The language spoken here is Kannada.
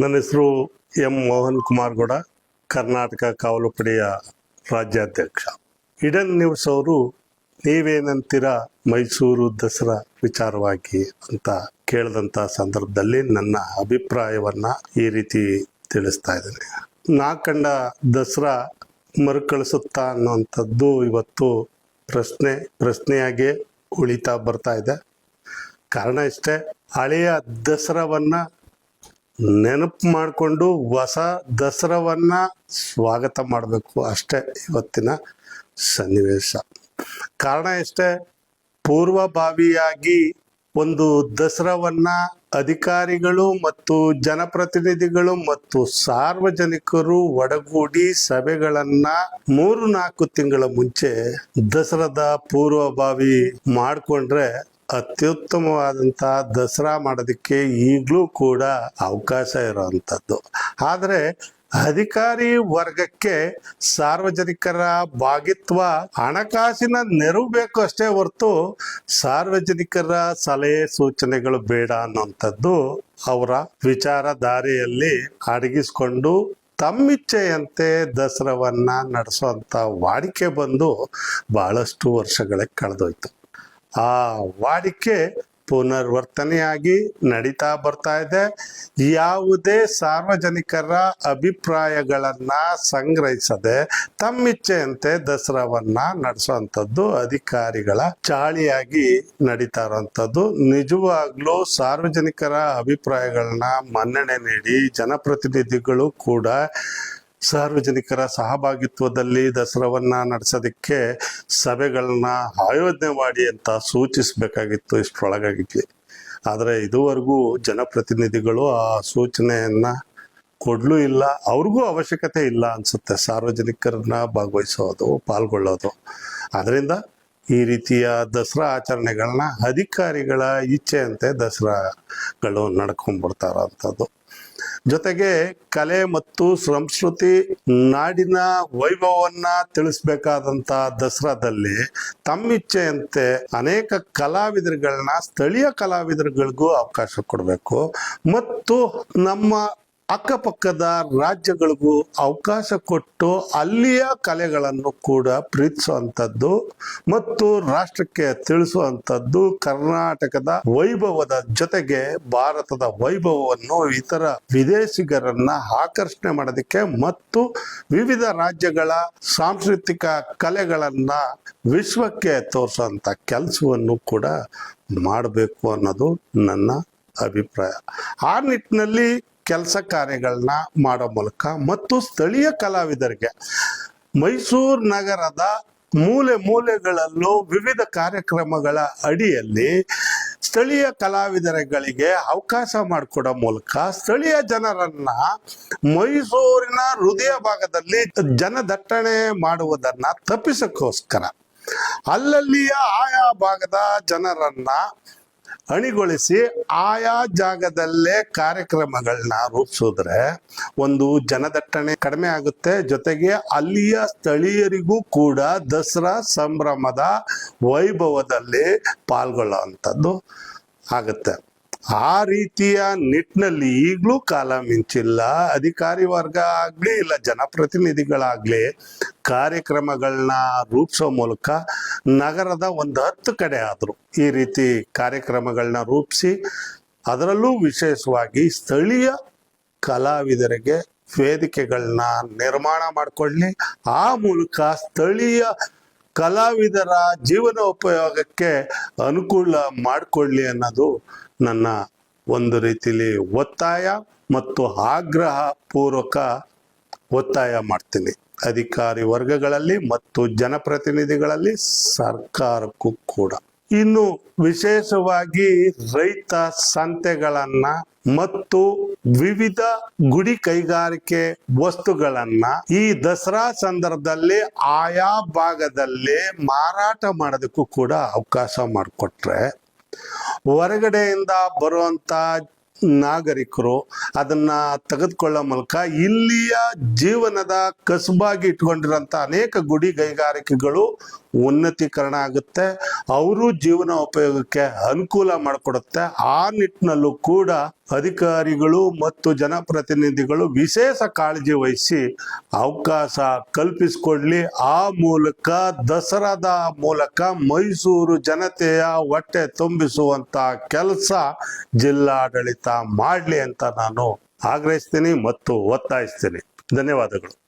ನನ್ನ ಹೆಸರು ಎಂ ಮೋಹನ್ ಕುಮಾರ್ ಗೌಡ, ಕರ್ನಾಟಕ ಕಾವಲು ಪಡೆಯ ರಾಜ್ಯಾಧ್ಯಕ್ಷ. ಇಡನ್ ನ್ಯೂಸ್ ಅವರು, ನೀವೇನಂತೀರ ಮೈಸೂರು ದಸರಾ ವಿಚಾರವಾಗಿ? ಅಂತ ಕೇಳಿದಂಥ ಸಂದರ್ಭದಲ್ಲಿ ನನ್ನ ಅಭಿಪ್ರಾಯವನ್ನ ಈ ರೀತಿ ತಿಳಿಸ್ತಾ ಇದ್ದೇನೆ. ನಾ ಕಂಡ ದಸರಾ ಮರುಕಳಿಸುತ್ತಾ ಅನ್ನುವಂಥದ್ದು ಇವತ್ತು ಪ್ರಶ್ನೆ, ಪ್ರಶ್ನೆಯಾಗಿ ಉಳಿತಾ ಬರ್ತಾ ಇದೆ. ಕಾರಣ ಇಷ್ಟೇ, ಹಳೆಯ ದಸರಾವನ್ನ ನೆನಪು ಮಾಡಿಕೊಂಡು ಹೊಸ ದಸರಾವನ್ನ ಸ್ವಾಗತ ಮಾಡಬೇಕು ಅಷ್ಟೇ ಇವತ್ತಿನ ಸನ್ನಿವೇಶ. ಕಾರಣ ಎಷ್ಟೇ, ಪೂರ್ವಭಾವಿಯಾಗಿ ಒಂದು ದಸರಾವನ್ನ ಅಧಿಕಾರಿಗಳು ಮತ್ತು ಜನಪ್ರತಿನಿಧಿಗಳು ಮತ್ತು ಸಾರ್ವಜನಿಕರು ಒಡಗೂಡಿ ಸಭೆಗಳನ್ನ ಮೂರು ನಾಲ್ಕು ತಿಂಗಳ ಮುಂಚೆ ದಸರಾದ ಪೂರ್ವಭಾವಿ ಮಾಡಿಕೊಂಡ್ರೆ ಅತ್ಯುತ್ತಮವಾದಂಥ ದಸರಾ ಮಾಡೋದಕ್ಕೆ ಈಗಲೂ ಕೂಡ ಅವಕಾಶ ಇರೋವಂಥದ್ದು. ಆದರೆ ಅಧಿಕಾರಿ ವರ್ಗಕ್ಕೆ ಸಾರ್ವಜನಿಕರ ಭಾಗಿತ್ವ ಹಣಕಾಸಿನ ನೆರವು ಬೇಕು ಅಷ್ಟೇ ಹೊರತು ಸಾರ್ವಜನಿಕರ ಸಲಹೆ ಸೂಚನೆಗಳು ಬೇಡ ಅನ್ನುವಂಥದ್ದು ಅವರ ವಿಚಾರಧಾರೆಯಲ್ಲಿ ಅಡಗಿಸ್ಕೊಂಡು ತಮ್ಮಿಚ್ಛೆಯಂತೆ ದಸರಾವನ್ನ ನಡೆಸುವಂತ ವಾಡಿಕೆ ಬಂದು ಬಹಳಷ್ಟು ವರ್ಷಗಳೇ ಕಳೆದೋಯ್ತು. ಆ ವಾಡಿಕೆ ಪುನರ್ವರ್ತನೆಯಾಗಿ ನಡೀತಾ ಬರ್ತಾ ಇದೆ. ಯಾವುದೇ ಸಾರ್ವಜನಿಕರ ಅಭಿಪ್ರಾಯಗಳನ್ನ ಸಂಗ್ರಹಿಸದೆ ತಮ್ಮಿಚ್ಛೆಯಂತೆ ದಸರಾವನ್ನ ನಡೆಸುವಂಥದ್ದು ಅಧಿಕಾರಿಗಳ ಚಾಳಿಯಾಗಿ ನಡೀತಾ ಇರುವಂಥದ್ದು. ನಿಜವಾಗ್ಲೂ ಸಾರ್ವಜನಿಕರ ಅಭಿಪ್ರಾಯಗಳನ್ನ ಮನ್ನಣೆ ನೀಡಿ ಜನಪ್ರತಿನಿಧಿಗಳು ಕೂಡ ಸಾರ್ವಜನಿಕರ ಸಹಭಾಗಿತ್ವದಲ್ಲಿ ದಸರಾವನ್ನ ನಡೆಸೋದಕ್ಕೆ ಸಭೆಗಳನ್ನ ಆಯೋಜನೆ ಮಾಡಿ ಅಂತ ಸೂಚಿಸಬೇಕಾಗಿತ್ತು ಇಷ್ಟರೊಳಗಾಗಿ ಆದರೆ ಇದುವರೆಗೂ ಜನಪ್ರತಿನಿಧಿಗಳು ಆ ಸೂಚನೆಯನ್ನ ಕೊಡ್ಲೂ ಇಲ್ಲ, ಅವ್ರಿಗೂ ಅವಶ್ಯಕತೆ ಇಲ್ಲ ಅನ್ಸುತ್ತೆ ಸಾರ್ವಜನಿಕರನ್ನ ಭಾಗವಹಿಸೋದು, ಪಾಲ್ಗೊಳ್ಳೋದು. ಅದರಿಂದ ಈ ರೀತಿಯ ದಸರಾ ಆಚರಣೆಗಳನ್ನ ಅಧಿಕಾರಿಗಳ ಇಚ್ಛೆಯಂತೆ ದಸರಾಗಳು ನಡ್ಕೊಂಡ್ಬಿಡ್ತಾ ಇರೋಂಥದ್ದು ಜೊತೆಗೆ ಕಲೆ ಮತ್ತು ಸಂಸ್ಕೃತಿ ನಾಡಿನ ವೈಭವವನ್ನ ತಿಳಿಸ್ಬೇಕಾದಂತ ದಸರಾದಲ್ಲಿ ತಮ್ಮಿಚ್ಛೆಯಂತೆ ಅನೇಕ ಕಲಾವಿದರುಗಳನ್ನ ಸ್ಥಳೀಯ ಕಲಾವಿದರುಗಳಿಗೂ ಅವಕಾಶ ಕೊಡಬೇಕು. ಮತ್ತು ನಮ್ಮ ಅಕ್ಕಪಕ್ಕದ ರಾಜ್ಯಗಳಿಗೂ ಅವಕಾಶ ಕೊಟ್ಟು ಅಲ್ಲಿಯ ಕಲೆಗಳನ್ನು ಕೂಡ ಪ್ರೀತಿಸುವಂಥದ್ದು ಮತ್ತು ರಾಷ್ಟ್ರಕ್ಕೆ ತಿಳಿಸುವಂಥದ್ದು ಕರ್ನಾಟಕದ ವೈಭವದ ಜೊತೆಗೆ ಭಾರತದ ವೈಭವವನ್ನು ಇತರ ವಿದೇಶಿಗರನ್ನ ಆಕರ್ಷಣೆ ಮಾಡೋದಕ್ಕೆ ಮತ್ತು ವಿವಿಧ ರಾಜ್ಯಗಳ ಸಾಂಸ್ಕೃತಿಕ ಕಲೆಗಳನ್ನ ವಿಶ್ವಕ್ಕೆ ತೋರಿಸುವಂತ ಕೆಲಸವನ್ನು ಕೂಡ ಮಾಡಬೇಕು ಅನ್ನೋದು ನನ್ನ ಅಭಿಪ್ರಾಯ. ಆ ನಿಟ್ಟಿನಲ್ಲಿ ಕೆಲಸ ಕಾರ್ಯಗಳನ್ನ ಮಾಡೋ ಮೂಲಕ ಮತ್ತು ಸ್ಥಳೀಯ ಕಲಾವಿದರಿಗೆ ಮೈಸೂರು ನಗರದ ಮೂಲೆ ಮೂಲೆಗಳಲ್ಲೂ ವಿವಿಧ ಕಾರ್ಯಕ್ರಮಗಳ ಅಡಿಯಲ್ಲಿ ಸ್ಥಳೀಯ ಕಲಾವಿದರಗಳಿಗೆ ಅವಕಾಶ ಮಾಡಿಕೊಡೋ ಮೂಲಕ ಸ್ಥಳೀಯ ಜನರನ್ನ ಮೈಸೂರಿನ ಹೃದಯ ಭಾಗದಲ್ಲಿ ಜನದಟ್ಟಣೆ ಮಾಡುವುದನ್ನ ತಪ್ಪಿಸಕ್ಕೋಸ್ಕರ ಅಲ್ಲಲ್ಲಿಯ ಆಯಾ ಭಾಗದ ಜನರನ್ನ ಅಣಿಗೊಳಿಸಿ ಆಯಾ ಜಾಗದಲ್ಲೇ ಕಾರ್ಯಕ್ರಮಗಳನ್ನ ರೂಪಿಸಿದ್ರೆ ಒಂದು ಜನದಟ್ಟಣೆ ಕಡಿಮೆ ಆಗುತ್ತೆ. ಜೊತೆಗೆ ಅಲ್ಲಿಯ ಸ್ಥಳೀಯರಿಗೂ ಕೂಡ ದಸರಾ ಸಂಭ್ರಮದ ವೈಭವದಲ್ಲಿ ಪಾಲ್ಗೊಳ್ಳುವಂಥದ್ದು ಆಗುತ್ತೆ. ಆ ರೀತಿಯ ನಿಟ್ಟಿನಲ್ಲಿ ಈಗಲೂ ಕಾಲ ಮಿಂಚಿಲ್ಲ. ಅಧಿಕಾರಿ ವರ್ಗ ಆಗಲಿ ಇಲ್ಲ, ಜನಪ್ರತಿನಿಧಿಗಳಾಗಲಿ ಕಾರ್ಯಕ್ರಮಗಳನ್ನ ರೂಪಿಸೋ ಮೂಲಕ ನಗರದ ಒಂದು ಹತ್ತು ಕಡೆ ಆದರೂ ಈ ರೀತಿ ಕಾರ್ಯಕ್ರಮಗಳನ್ನ ರೂಪಿಸಿ ಅದರಲ್ಲೂ ವಿಶೇಷವಾಗಿ ಸ್ಥಳೀಯ ಕಲಾವಿದರಿಗೆ ವೇದಿಕೆಗಳನ್ನ ನಿರ್ಮಾಣ ಮಾಡಿಕೊಳ್ಳಿ. ಆ ಮೂಲಕ ಸ್ಥಳೀಯ ಕಲಾವಿದರ ಜೀವನ ಉಪಯೋಗಕ್ಕೆ ಅನುಕೂಲ ಮಾಡಿಕೊಳ್ಳಿ ಅನ್ನೋದು ನನ್ನ ಒಂದು ರೀತಿಲಿ ಒತ್ತಾಯ ಮತ್ತು ಆಗ್ರಹ ಪೂರ್ವಕ ಒತ್ತಾಯ ಮಾಡ್ತೀನಿ. ಅಧಿಕಾರಿ ವರ್ಗಗಳಲ್ಲಿ ಮತ್ತು ಜನಪ್ರತಿನಿಧಿಗಳಲ್ಲಿ ಸರ್ಕಾರಕ್ಕೂ ಕೂಡ. ಇನ್ನು ವಿಶೇಷವಾಗಿ ರೈತ ಸಂತೆಗಳನ್ನ ಮತ್ತು ವಿವಿಧ ಗುಡಿ ಕೈಗಾರಿಕೆ ವಸ್ತುಗಳನ್ನ ಈ ದಸರಾ ಸಂದರ್ಭದಲ್ಲಿ ಆಯಾ ಭಾಗದಲ್ಲಿ ಮಾರಾಟ ಮಾಡೋದಕ್ಕೂ ಕೂಡ ಅವಕಾಶ ಮಾಡಿಕೊಟ್ರೆ ಹೊರಗಡೆಯಿಂದ ಬರುವಂತ ನಾಗರಿಕರು ಅದನ್ನ ತೆಗೆದುಕೊಳ್ಳೋ ಮೂಲಕ ಇಲ್ಲಿಯ ಜೀವನದ ಕಸುಬಾಗಿ ಇಟ್ಕೊಂಡಿರೋಂಥ ಅನೇಕ ಗುಡಿ ಕೈಗಾರಿಕೆಗಳು ಉನ್ನತೀಕರಣ ಆಗುತ್ತೆ. ಅವರು ಜೀವನ ಉಪಯೋಗಕ್ಕೆ ಅನುಕೂಲ ಮಾಡಿಕೊಡುತ್ತೆ. ಆ ನಿಟ್ಟಿನಲ್ಲೂ ಕೂಡ ಅಧಿಕಾರಿಗಳು ಮತ್ತು ಜನಪ್ರತಿನಿಧಿಗಳು ವಿಶೇಷ ಕಾಳಜಿ ವಹಿಸಿ ಅವಕಾಶ ಕಲ್ಪಿಸಿಕೊಡ್ಲಿ. ಆ ಮೂಲಕ, ದಸರಾದ ಮೂಲಕ ಮೈಸೂರು ಜನತೆಯ ಹೊಟ್ಟೆ ತುಂಬಿಸುವಂತ ಕೆಲಸ ಜಿಲ್ಲಾಡಳಿತ ಮಾಡಲಿ ಅಂತ ನಾನು ಆಗ್ರಹಿಸ್ತೀನಿ ಮತ್ತು ಒತ್ತಾಯಿಸ್ತೀನಿ. ಧನ್ಯವಾದಗಳು.